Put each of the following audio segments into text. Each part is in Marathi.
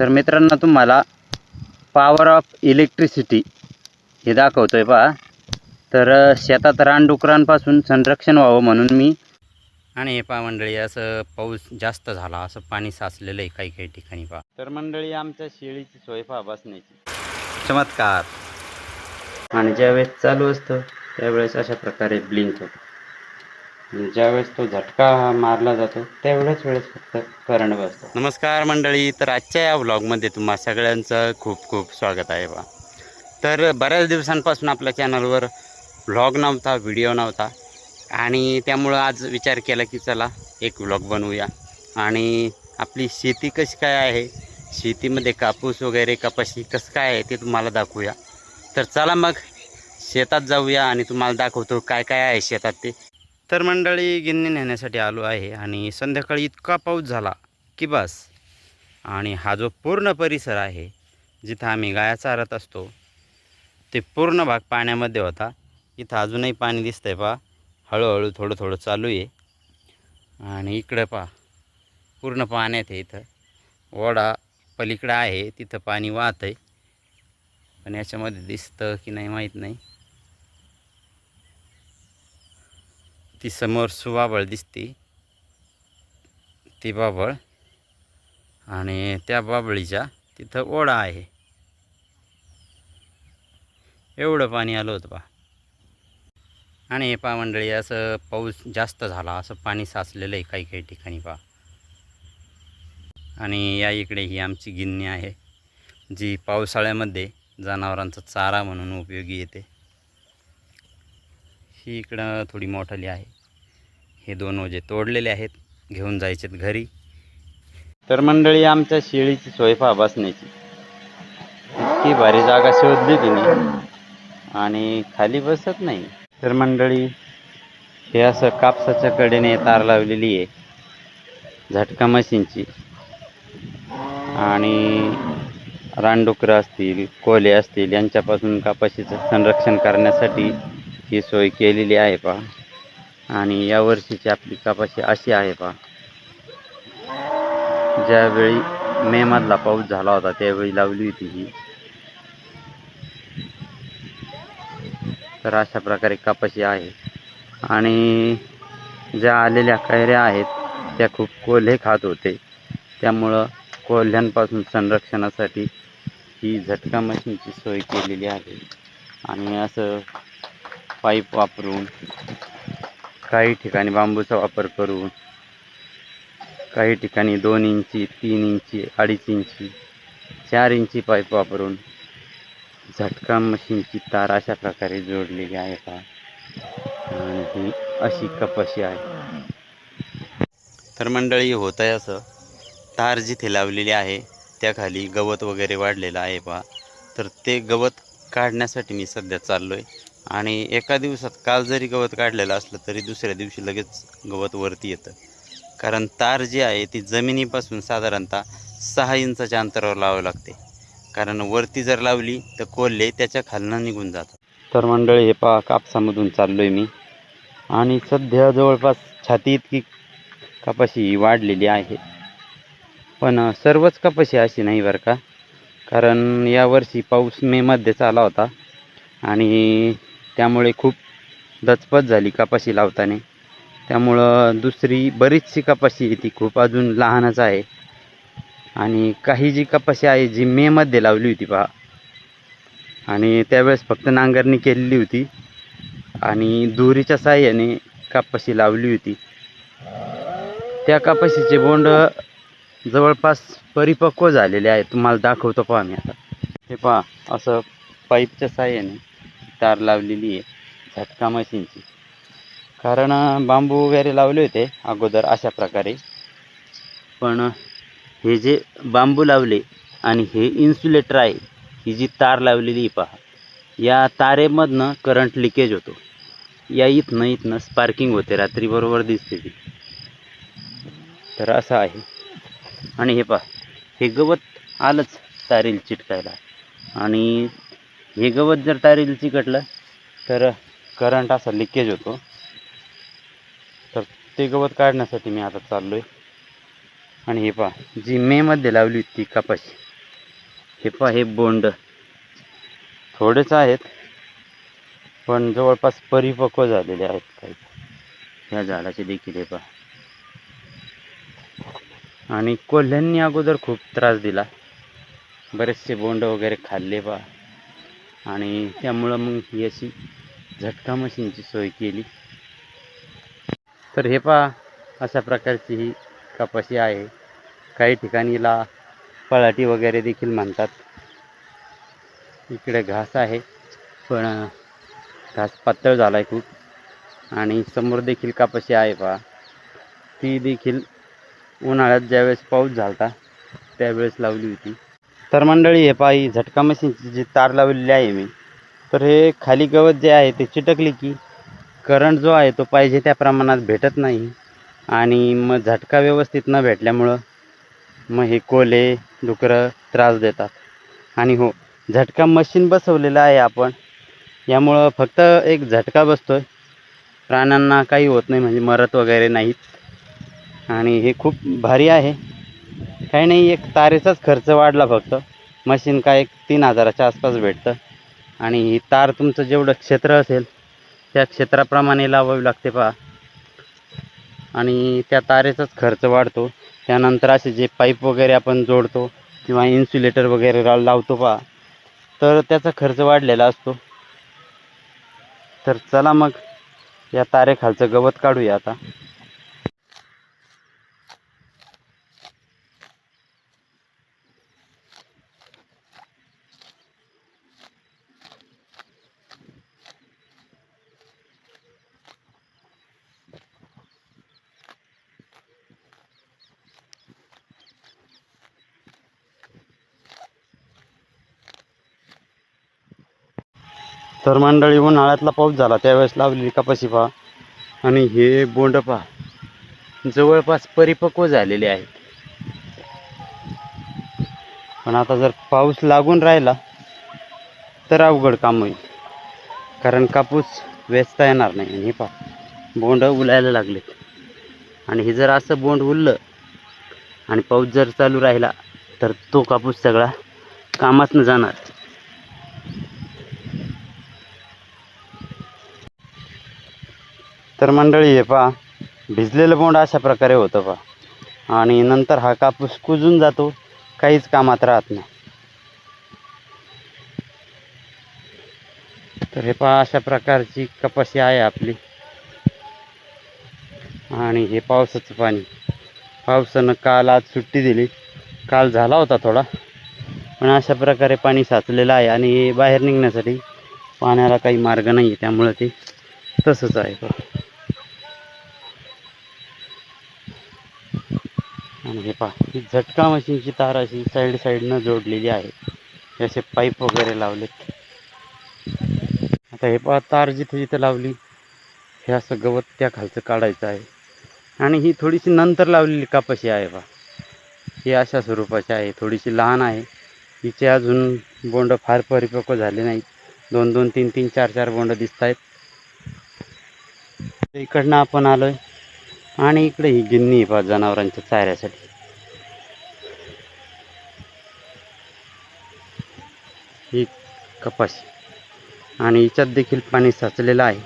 तर मित्रांनो तुम्हाला पॉवर ऑफ इलेक्ट्रिसिटी हे दाखवतो आहे पहा. तर शेतात रानडुकरांपासून संरक्षण व्हावं म्हणून मी आणि हे पहा मंडळी असं पाऊस जास्त झाला असं पाणी साचलेलं आहे काही काही ठिकाणी पहा. तर मंडळी आमच्या शेळीची सोय पहा बसण्याची. चमत्कार. आणि ज्यावेळेस चालू असतं त्यावेळेस अशा प्रकारे ब्लिंक होतं. ज्यावेळेस तो झटका हा मारला जातो त्यावेळेस वेळेस फक्त करंट बसतो. नमस्कार मंडळी तर आजच्या या व्लॉगमध्ये तुम्हा सगळ्यांचं खूप खूप स्वागत आहे बा. तर बऱ्याच दिवसांपासून आपल्या चॅनलवर व्लॉग नव्हता व्हिडिओ नव्हता आणि त्यामुळं आज विचार केला की चला एक व्लॉग बनवूया. आणि आपली शेती कशी काय आहे शेतीमध्ये कापूस वगैरे कपाशी कसं काय आहे ते तुम्हाला दाखवूया. तर चला मग शेतात जाऊया आणि तुम्हाला दाखवतो काय काय आहे शेतात ते. तर मंडळी गिन्नी नेण्यासाठी आलो आहे आणि संध्याकाळी इतका पाऊस झाला की बस. आणि हा जो पूर्ण परिसर आहे जिथं आम्ही गाया चारत असतो ते पूर्ण भाग पाण्यामध्ये होता. इथं अजूनही पाणी दिसतं आहे पहा. हळूहळू थोडं थोडं चालू आहे. आणि इकडं पहा. पूर्ण पाण्यात आहे इथं. ओढा पलीकडं आहे तिथं पाणी वाहत आहे पण याच्यामध्ये दिसतं की नाही माहीत नाही. ती समोर सुवावळ दिसते. ती बाबळ आणि त्या बाबळीच्या तिथं ओढा आहे. एवढं पाणी आलं होतं पा आणि हे मंडळी असं पाऊस जास्त झाला असं पाणी साचलेलं आहे काही काही ठिकाणी पहा. आणि या इकडे ही आमची गिन्नी आहे जी पावसाळ्यामध्ये जनावरांचा चारा म्हणून उपयोगी येते. ही इकडं थोडी मोठाली आहे. हे दोन ओझे तोडलेले आहेत. घेऊन जायचेत घरी. तर मंडळी आमच्या शेळीची सोय पहा बसण्याची. इतकी भारी जागा शोधली तिने. आणि खाली बसत नाही. तर मंडळी हे असं कापसाच्या कडेने तार लावलेली आहे. झटका मशीनची. आणि रानडुकरं असतील कोले असतील यांच्यापासून कापाशीचं संरक्षण करण्यासाठी ही सोय केलेली आहे पहा. आणि या वर्षीची आपली कपाशी अशी आहे पहा. ज्यावेळी मे मधला पाऊस झाला होता त्यावेळी लावली होती ही. तर अशा प्रकारे कपाशी आहे. आणि ज्या आलेल्या कैऱ्या आहेत त्या खूप कोल्हे खात होते. त्यामुळं कोल्ह्यांपासून संरक्षणासाठी ही झटका मशीनची सोय केलेली आहे. आणि असं पाईप वापरून काही ठिकाणी बांबूचा वापर करून काही ठिकाणी दोन इंची तीन इंची अडीच इंची चार इंची पाईप वापरून झटका मशीनची तार अशा प्रकारे जोडलेली आहे का? आणि ही अशी कपाशी आहे. तर मंडळी होत आहे असं. तार जिथे लावलेली आहे त्याखाली गवत वगैरे वाढलेलं आहे पहा. तर ते गवत काढण्यासाठी मी सध्या चाललो आहे आणि एका दिवसात काल जरी गवत काढलेलं असलं तरी दुसऱ्या दिवशी लगेच गवत वरती येतं. कारण तार जी आहे ती जमिनीपासून साधारणतः सहा इंचाच्या अंतरावर लावावी लागते. कारण वरती जर लावली तर कोल्हे त्याच्या खालनं निघून जातात. तर मंडळी हे पहा कापसामधून चाललो आहे मी. आणि सध्या जवळपास छाती इतकी कपाशी वाढलेली आहे. पण सर्वच कपाशी अशी नाही बरं का. कारण यावर्षी पाऊस मेमध्येच आला होता. आणि त्यामुळे खूप दचपत झाली कपाशी लावताना. त्यामुळं दुसरी बरीचशी कपाशी आहे ती खूप. अजून लहानच आहे. आणि काही जी कपाशी आहे जी मेमध्ये लावली होती पहा. आणि त्यावेळेस फक्त नांगरणी केलेली होती. आणि दोरीच्या साह्याने कपाशी लावली होती. त्या कपाशीचे बोंड जवळपास परिपक्व झालेले आहे तुम्हाला दाखवतो पहा मी आता. हे पहा असं पाईपच्या साह्याने. तार लावलेली आहे झटका मशीनची. कारण बांबू वगैरे लावले होते अगोदर अशा प्रकारे. पण हे जे बांबू लावले आणि हे इन्सुलेटर आहे ही जी तार लावलेली आहे पहा या तारेमधनं करंट लिकेज होतो. या इथनं इथनं स्पार्किंग होते रात्री बरोबर दिसते ती. तर असं आहे. आणि हे पहा हे गवत आलंच तारेल चिटकायला. आणि हे गवत जर तारेल चिकटलं तर करंट असा लिकेज होतो. तर ते गवत काढण्यासाठी मी आता चाललो आहे आणि हे पहा जी मेमध्ये लावली होती ती कपाशी हे पहा हे बोंड थोडेच आहेत पण जवळपास परिपक्व झालेले आहेत काही. ह्या झाडाचे देखील हे पहा. आणि कोल्ह्यांनी अगोदर खूप त्रास दिला. बरेचसे बोंड वगैरे खाल्ले पहा. आणि त्यामुळं मग ही अशी झटका मशीनची सोय केली. तर हे पहा अशा प्रकारची ही कपाशी आहे. काही ठिकाणीला पळाटी वगैरे देखील म्हणतात. इकडे घास आहे पण घास पातळ झाला आहे खूप. आणि समोर देखील कापाशी आहे पहा. ती देखील उन्हाळ्यात ज्यावेळेस पाऊस झाला त्यावेळेस लावली होती. तर मंडळी हे पायी झटका मशीनची जी तार लावलेली आहे मी तर हे खाली गवत जे आहे ते चिटकले की करंट जो आहे तो पाहिजे त्या प्रमाणात भेटत नाही आणि मग झटका व्यवस्थित न भेटल्यामुळं मग हे कोले डुकरं त्रास देतात. आणि हो झटका मशीन बसवलेलं आहे आपण यामुळं फक्त एक झटका बसतो आहे प्राण्यांना काही होत नाही म्हणजे मरत वगैरे नाहीत. आणि हे खूप भारी आहे. काही नाही एक तारेचाच खर्च वाढला फक्त. मशीन काय एक तीन हजाराच्या आसपास भेटतं. आणि ही तार तुमचं जेवढं क्षेत्र असेल त्या क्षेत्राप्रमाणे लावावी लागते पहा. आणि त्या तारेचाच खर्च वाढतो. त्यानंतर असे जे पाईप वगैरे आपण जोडतो किंवा इन्सुलेटर वगैरे लावतो पहा तर त्याचा खर्च वाढलेला असतो. तर चला मग या तारेखालचं गवत काढूया आता. तर मंडळी उन्हाळ्यातला पाऊस झाला. त्यावेळेस लावलेली कपाशी पहा. आणि हे बोंड पहा. जवळपास परिपक्व झालेले आहेत पण आता जर पाऊस लागून राहिला तर अवघड काम होईल. कारण कापूस वेचता येणार नाही. आणि हे पहा बोंड उलायला लागलेत. आणि हे जर असं बोंड उरलं आणि पाऊस जर चालू राहिला तर तो कापूस सगळा कामातनं जाणार. तर मंडळी हे पहा भिजलेलं बोंड अशा प्रकारे होतं पहा. आणि नंतर हा कापूस कुजून जातो काहीच कामात राहत नाही. तर हे पहा अशा प्रकारची कपाशी आहे आपली. आणि हे पावसाचं पाणी. पावसानं काल आज सुट्टी दिली. काल झाला होता थोडा. पण अशा प्रकारे पाणी साचलेलं आहे आणि हे बाहेर निघण्यासाठी पाण्याला काही मार्ग नाही आहे त्यामुळं ते तसंच आहे. आणि हे पहा ही झटका मशीनची तार अशी साईड साईडनं जोडलेली आहे. असे पाईप वगैरे लावलेत. आता हे पहा तार जिथे जिथे लावली हे असं गवत त्या खालचं काढायचं आहे. आणि ही थोडीशी नंतर लावलेली कापाशी आहे पहा. ही अशा स्वरूपाची आहे थोडीशी लहान आहे. हिचे अजून बोंड फार परिपक्व झाले नाहीत. दोन दोन तीन तीन चार चार बोंड दिसत आहेत इकडनं आपण आलो आहे आणि इकडे ही गिन्नी आहे पहा जनावरांच्या चाऱ्यासाठी. ही कपाशी आणि हिच्यात देखील पाणी साचलेलं आहे.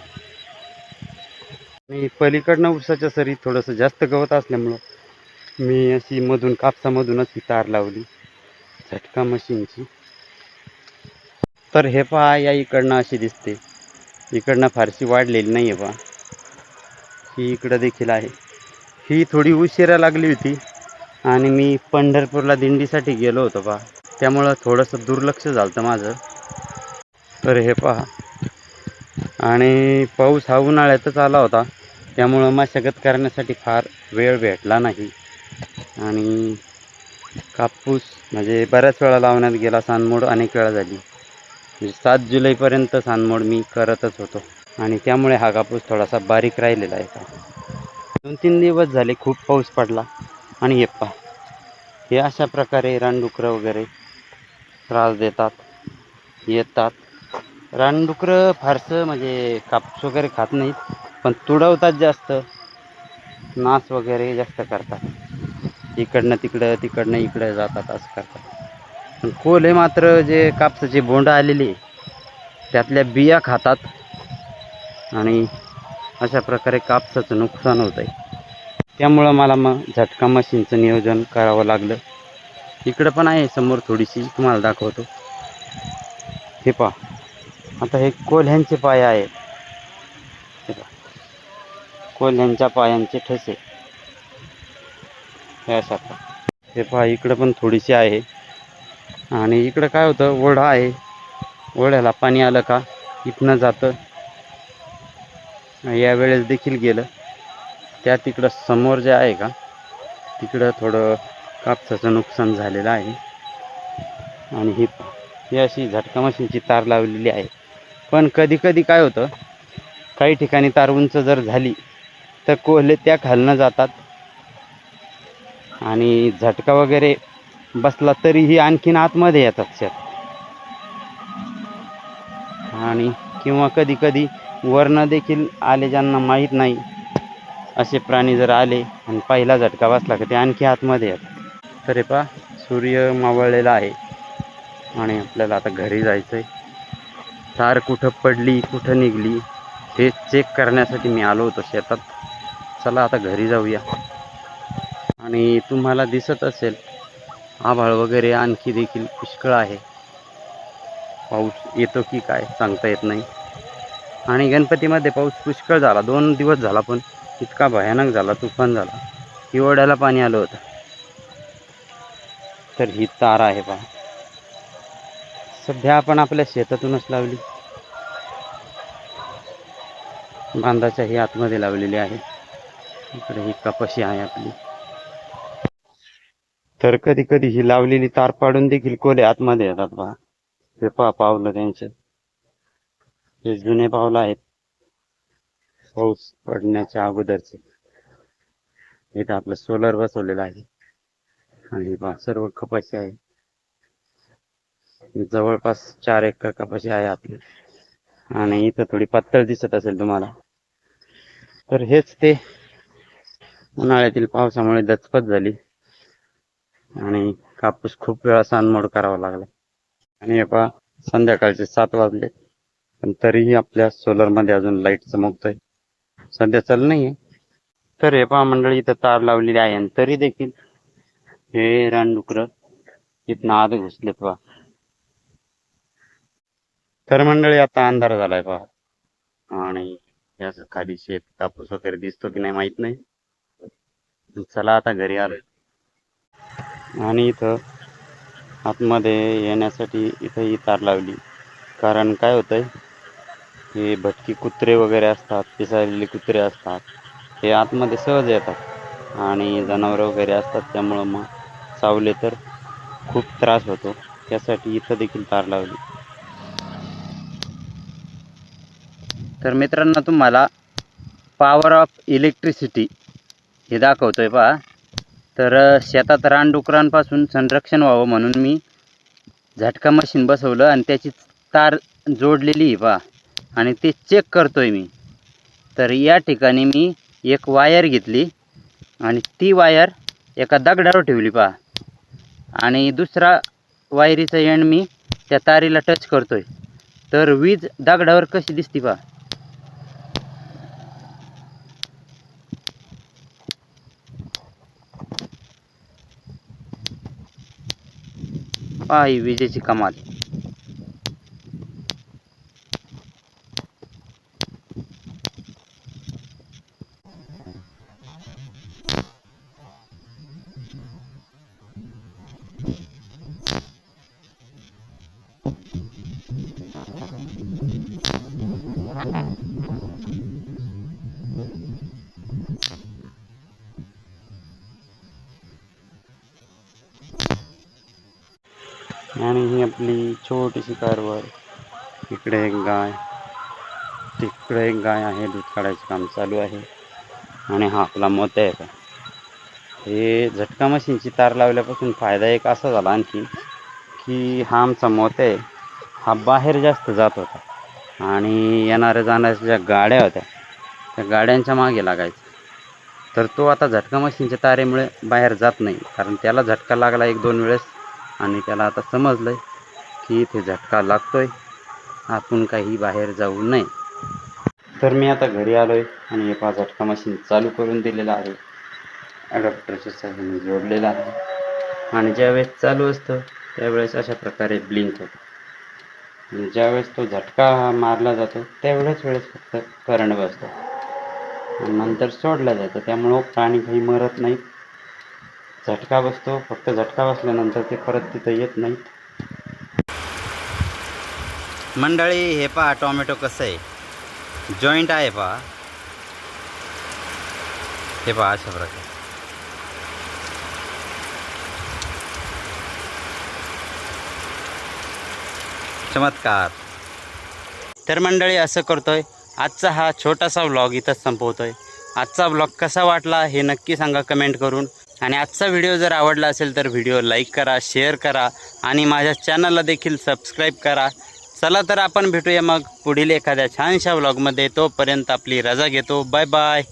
आणि पलीकडनं उसाच्या सरी थोडंसं जास्त गवत असल्यामुळं मी अशी मधून कापसामधूनच ही तार लावली. झटका मशीनची. तर हे पहा या इकडनं अशी दिसते. इकडनं फारशी वाढलेली नाही आहे पहा ही इकडं देखील आहे. ही थोडी उशिरा लागली होती. आणि मी पंढरपूरला दिंडीसाठी गेलो होतो पहा त्यामुळं थोडंसं दुर्लक्ष झालं होतं माझं. तर हे पहा. आणि पाऊस हा उन्हाळ्यातच आला होता. त्यामुळं मशागत करण्यासाठी फार वेळ भेटला नाही. आणि कापूस म्हणजे बऱ्याच वेळा लावण्यात गेला. सानमोड अनेक वेळा झाली. म्हणजे सात जुलैपर्यंत सानमोड मी करतच होतो. आणि त्यामुळे हा कापूस थोडासा बारीक राहिलेला आहे. का दोन तीन दिवस झाले खूप पाऊस पडला आणि हे पहा हे अशा प्रकारे रानडुकरं वगैरे त्रास देतात येतात. रानडुकरं फारसं म्हणजे कापूस वगैरे खात नाहीत पण तुडवतात जास्त. नाश वगैरे जास्त करतात. इकडनं तिकडं तिकडनं इकडं जातात असं करतात. पण कोल्हे मात्र जे कापसाची बोंड आलेली त्यातल्या बिया खातात आणि अशा प्रकारे कापसाचं नुकसान होत आहे. त्यामुळं मला मग झटका मशीनचं नियोजन करावं लागलं. इकडं पण आहे समोर थोडीशी तुम्हाला दाखवतो. हे पहा. आता हे कोल्ह्यांचे पाय आहेत. हे पा कोल्ह्यांच्या पायांचे ठसे. हे अशा प्रकारे. हे पहा इकडं पण थोडीशी आहे. आणि इकडं काय होतं ओढा आहे. ओढ्याला पाणी आलं का? इथनं जातं. यावेळेस देखील गेलं. त्या तिकडं समोर जे आहे का तिकडं थोडं कापसाचं नुकसान झालेलं आहे. आणि ही ही अशी झटका मशीनची तार लावलेली आहे. पण कधी कधी काय होतं काही ठिकाणी तार उंच जर झाली तर कोहले त्या खालनं जातात. आणि झटका वगैरे बसला तरीही आणखीन आतमध्ये येतात शेत आणि किंवा कधी कधी वरनं देखील आले ज्यांना माहीत नाही. असे प्राणी जर आले आणि पहिला झटका बसला का ते आणखी आतमध्ये आहेत तर हे पहा सूर्य मावळलेला आहे. आणि आपल्याला आता घरी जायचं आहे तार कुठं पडली कुठं निघली हे चेक करण्यासाठी मी आलो होतो शेतात. चला आता घरी जाऊया. आणि तुम्हाला दिसत असेल आभाळ वगैरे आणखी देखील पुष्कळ आहे. पाऊस येतो की काय सांगता येत नाही. आणि गणपतीमध्ये पाऊस पुष्कळ झाला. दोन दिवस झाला पण इतका भयानक झाला तुफान झाला. की पाणी आलं होतं. तर ही तार आहे पहा. सध्या आपण आपल्या शेतातूनच लावली. बांधाच्या ही आतमध्ये लावलेली आहे. इकडे ही कपाशी आहे आपली. तर कधी कधी ही लावलेली तार पाडून देखील कोले आतमध्ये येतात पहा. हे पहा पावलं त्यांचं. हे जुने पावलं आहेत. पाऊस पडण्याच्या अगोदरचे. इथं आपलं सोलर बसवलेलं आहे. आणि पहा सर्व कपाशी आहे. जवळपास चार एकर कपाशी आहे आपली. आणि इथं थोडी पातळ दिसत असेल तुम्हाला. तर हेच ते उन्हाळ्यातील पावसामुळे दचपत झाली. आणि कापूस खूप वेळा सांडमोड करावा लागला. आणि हे पहा संध्याकाळचे सात वाजले. पण तरीही आपल्या सोलरमध्ये अजून लाइट चमकतोय. सध्या चाल नाहीये. तर हे पहा मंडळी इथं तार लावलेली आहे आणि तरी देखील हे रानडुकर इथनं आत घुसलेत पहा. तर मंडळी आता अंधार झालाय पहा. आणि याच खाली शेत कापूस वगैरे दिसतो की नाही माहीत नाही. चला आता घरी आलो. आणि इथं आतमध्ये येण्यासाठी इथं ही तार लावली. कारण काय होतंय? हे भटकी कुत्रे वगैरे असतात पिसाळलेले कुत्रे असतात हे आतमध्ये सहज येतात आणि जनावरं वगैरे असतात त्यामुळं मग चावले तर खूप त्रास होतो. त्यासाठी इथं देखील तार लावली. तर मित्रांनो तुम्हाला पॉवर ऑफ इलेक्ट्रिसिटी हे दाखवतोय पहा. तर शेतात रानडुकरांपासून संरक्षण व्हावं म्हणून मी झटका मशीन बसवलं आणि त्याची तार जोडलेली आहे पहा. आणि ते चेक करतो आहे मी. तर या ठिकाणी मी एक वायर घेतली आणि ती वायर एका दगडावर ठेवली पहा. आणि दुसरा वायरीचा एंड मी त्या तारीला टच करतो आहे तर वीज दगडावर कशी दिसते पहा. पहा ही विजेची कमाल. छोटीशी कारवर इकडे एक गाय. तिकडे एक गाय आहे दूध काढायचं काम चालू आहे. आणि हा आपला मोत्या आहे का हे झटका मशीनची तार लावल्यापासून फायदा एक असा झाला आणखी की हा आमचा मोत्या आहे. हा बाहेर जास्त जात होता. आणि येणाऱ्या जाणाऱ्या ज्या गाड्या होत्या त्या गाड्यांच्या मागे लागायचा. तर तो आता झटका मशीनच्या तारेमुळे बाहेर जात नाही. कारण त्याला झटका लागला एक दोन वेळेस आणि त्याला आता समजलं आहे की इथे झटका लागतो आहे आपण काही बाहेर जाऊ नये. तर मी आता घरी आलो आहे आणि हे पहा झटका मशीन चालू करून दिलेला आहे. अडॅप्टरच्या साह्याने जोडलेला आहे. आणि ज्यावेळेस चालू असतं त्यावेळेस अशा प्रकारे ब्लिंक होतो. आणि ज्यावेळेस तो झटका मारला जातो त्यावेळेस वेळेस फक्त करंट बसतो. आणि नंतर सोडला जातं. त्यामुळं प्राणी काही मरत नाही झटका बसतो. फक्त झटका बसल्यानंतर ते परत तिथं येत नाहीत. मंडळी हे पहा टॉमॅटो कसं आहे. जॉईंट आहे पहा. हे पहा अशा प्रकारे. चमत्कार. तर मंडळी असं करतोय. आजचा हा छोटासा व्लॉग इथंच संपवतोय. आजचा व्लॉग कसा वाटला हे नक्की सांगा कमेंट करून. आणि आजचा व्हिडिओ जर आवडला असेल तर व्हिडिओ लाईक करा शेअर करा. आणि माझ्या चॅनलला देखील सबस्क्राईब करा. चला तर आपण भेटूया मग पुढील एखाद्या छानशा व्लॉगमध्ये तोपर्यंत आपली रजा घेतो. Bye bye